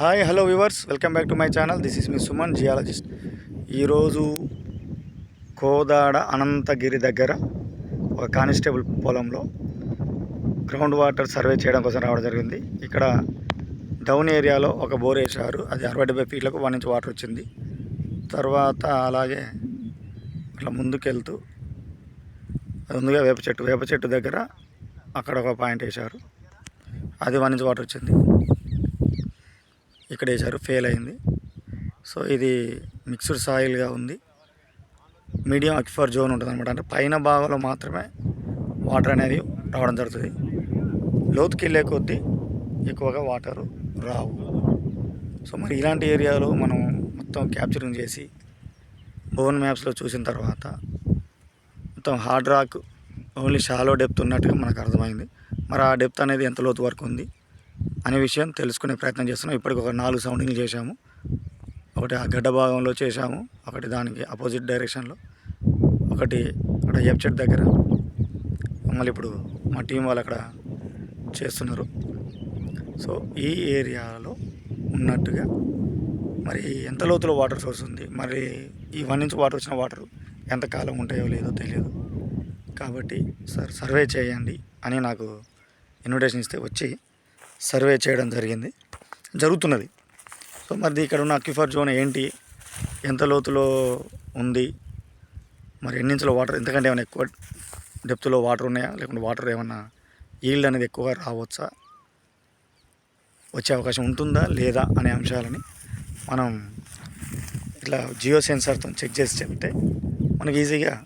Hi hello viewers. Welcome back to my channel. This is me Suman geologist. ఈరోజు కోదాడ అనంతగిరి దగ్గర ఒక constable పొలంలో ground water survey చేయడం కోసం రావడం జరిగింది. ఇక్కడ డౌన్ ఏరియాలో ఒక బోర్ వేశారు. అది అరవై డెబ్బై ఫీట్లకు వన్ ఇంచ్ వాటర్ వచ్చింది. తర్వాత అలాగే అట్లా ముందుకెళ్తూ అది ముందుగా వేప చెట్టు వేప చెట్టు దగ్గర అక్కడ ఒక పాయింట్ వేశారు. అది వన్ ఇంచ్ వాటర్ వచ్చింది. ఇక్కడ వేశారు ఫెయిల్ అయింది. సో ఇది మిక్స్డ్ సాయిల్గా ఉంది. మీడియం అక్ఫర్ జోన్ ఉంటుంది అనమాట అంటే పైన భాగంలో మాత్రమే వాటర్ అనేది రావడం జరుగుతుంది. లోతుకి వెళ్ళే కొద్దీ ఎక్కువగా వాటర్ రావు. సో మరి ఇలాంటి ఏరియాలో మనం మొత్తం క్యాప్చరింగ్ చేసి బోన్ మ్యాప్స్లో చూసిన తర్వాత మొత్తం hard rock only shallow depth ఉన్నట్టుగా మనకు అర్థమైంది. మరి ఆ డెప్త్ అనేది ఎంత లోతు వరకు ఉంది? అనే విషయం తెలుసుకునే ప్రయత్నం చేస్తున్నాం. ఇప్పటికి ఒక నాలుగు సౌండింగ్లు చేశాము. ఒకటి ఆ గడ్డ భాగంలో చేశాము. ఒకటి దానికి అపోజిట్ డైరెక్షన్లో. ఒకటి అక్కడ ఎప్చెట్ దగ్గర. మళ్ళీ ఇప్పుడు మా టీం వాళ్ళు అక్కడ చేస్తున్నారు. సో ఈ ఏరియాలో ఉన్నట్టుగా మరి ఎంత లోతులో వాటర్ సోర్స్ ఉంది? మరి ఈ వన్ ఇంచ్ వాటర్ వచ్చిన వాటర్ ఎంతకాలం ఉంటాయో లేదో తెలియదు. కాబట్టి సార్ సర్వే చేయండి అని నాకు ఇన్విటేషన్ ఇస్తే వచ్చి సర్వే చేయడం జరిగింది. జరుగుతున్నది. సో మరి ఇక్కడ ఉన్న అక్యుఫర్ జోన్ ఏంటి? ఎంత లోతులో ఉంది? మరి ఎన్నించులో వాటర్? ఎందుకంటే ఏమైనా ఎక్కువ డెప్త్లో వాటర్ ఉన్నాయా? లేకుంటే వాటర్ ఏమన్నా ఈల్డ్ అనేది ఎక్కువగా రావచ్చా? వచ్చే అవకాశం ఉంటుందా? లేదా? అనే అంశాలని మనం ఇట్లా జియో సెన్సార్తో చెక్ చేసి చెప్తే మనకి ఈజీగా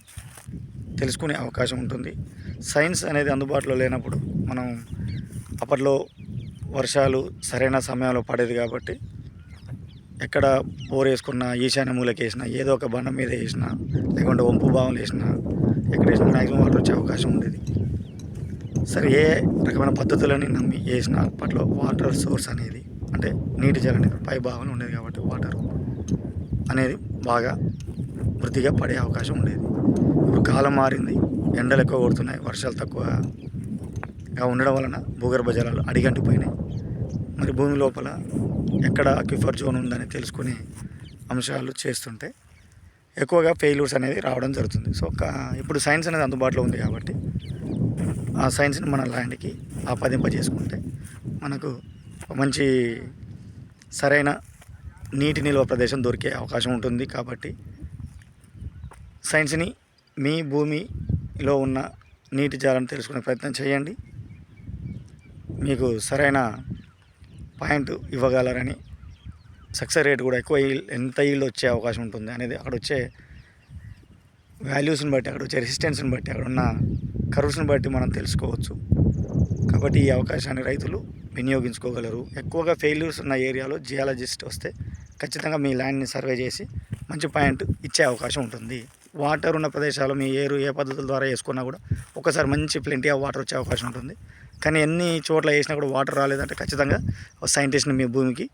తెలుసుకునే అవకాశం ఉంటుంది. సైన్స్ అనేది అందుబాటులో లేనప్పుడు మనం అప్పట్లో వర్షాలు సరైన సమయంలో పడేది కాబట్టి ఎక్కడ బోర్ వేసుకున్నా ఈశాన్య మూలకి వేసినా ఏదో ఒక బండ మీద వేసినా లేకుంటే వంపు భావంలో వేసినా ఎక్కడ వేసినా మ్యాక్సిమం వాటర్ వచ్చే అవకాశం ఉండేది. సరే ఏ రకమైన పద్ధతులని నమ్మి వేసిన అప్పట్లో వాటర్ సోర్స్ అనేది అంటే నీటి జల అనేది పై భావన ఉండేది కాబట్టి వాటర్ అనేది బాగా వృద్ధిగా పడే అవకాశం ఉండేది. ఇప్పుడు కాలం మారింది ఎండలు ఎక్కువ కొడుతున్నాయి వర్షాలు తక్కువ ఉండడం వలన భూగర్భ జలాలు అడిగంటిపోయినాయి మరి భూమి లోపల ఎక్కడ అక్విఫర్ జోన్ ఉందని తెలుసుకునే అంశాలు చేస్తుంటే ఎక్కువగా ఫెయిల్యూర్స్ అనేది రావడం జరుగుతుంది. సో ఒక ఇప్పుడు సైన్స్ అనేది అందుబాటులో ఉంది కాబట్టి ఆ సైన్స్ని మన ల్యాండ్కి ఆపాదింపజేసుకుంటే మనకు మంచి సరైన నీటి నిల్వ ప్రదేశం దొరికే అవకాశం ఉంటుంది కాబట్టి సైన్స్ని మీ భూమిలో ఉన్న నీటి జాలను తెలుసుకునే ప్రయత్నం చేయండి. మీకు సరైన పాయింట్ ఇవ్వగలరని సక్సెస్ రేట్ కూడా ఎక్కువ ఎంత ఈల్డ్ వచ్చే అవకాశం ఉంటుంది అనేది అక్కడ వచ్చే వాల్యూస్ని బట్టి అక్కడ వచ్చే రెసిస్టెన్స్ని బట్టి అక్కడ ఉన్న కర్వ్స్ని బట్టి మనం తెలుసుకోవచ్చు. కాబట్టి ఈ అవకాశాన్ని రైతులు వినియోగించుకోగలరు. ఎక్కువగా ఫెయిల్యూర్స్ ఉన్న ఏరియాలో జియాలజిస్ట్ వస్తే ఖచ్చితంగా మీ ల్యాండ్ని సర్వే చేసి మంచి పాయింట్ ఇచ్చే అవకాశం ఉంటుంది. వాటర్ ఉన్న ప్రదేశాలు మీ ఏరు ఏ పద్ధతుల ద్వారా వేసుకున్నా కూడా ఒకసారి మంచి ప్లెంటీ ఆఫ్ వాటర్ వచ్చే అవకాశం ఉంటుంది. కానీ ఎన్ని చోట్ల వేసినా కూడా వాటర్ రాలేదంటే ఖచ్చితంగా ఒక సైంటిస్ట్ని మీ భూమికి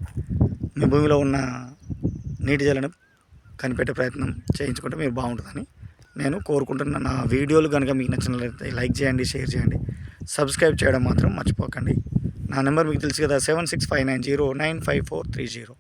మీ భూమిలో ఉన్న నీటి జలను కనిపెట్టే ప్రయత్నం చేయించుకుంటే మీరు బాగుంటుందని నేను కోరుకుంటున్న. నా వీడియోలు కనుక మీకు నచ్చినట్లయితే లైక్ చేయండి షేర్ చేయండి సబ్స్క్రైబ్ చేయడం మాత్రం మర్చిపోకండి. నా నెంబర్ మీకు తెలుసు కదా seven six five nine zero nine five four three zero.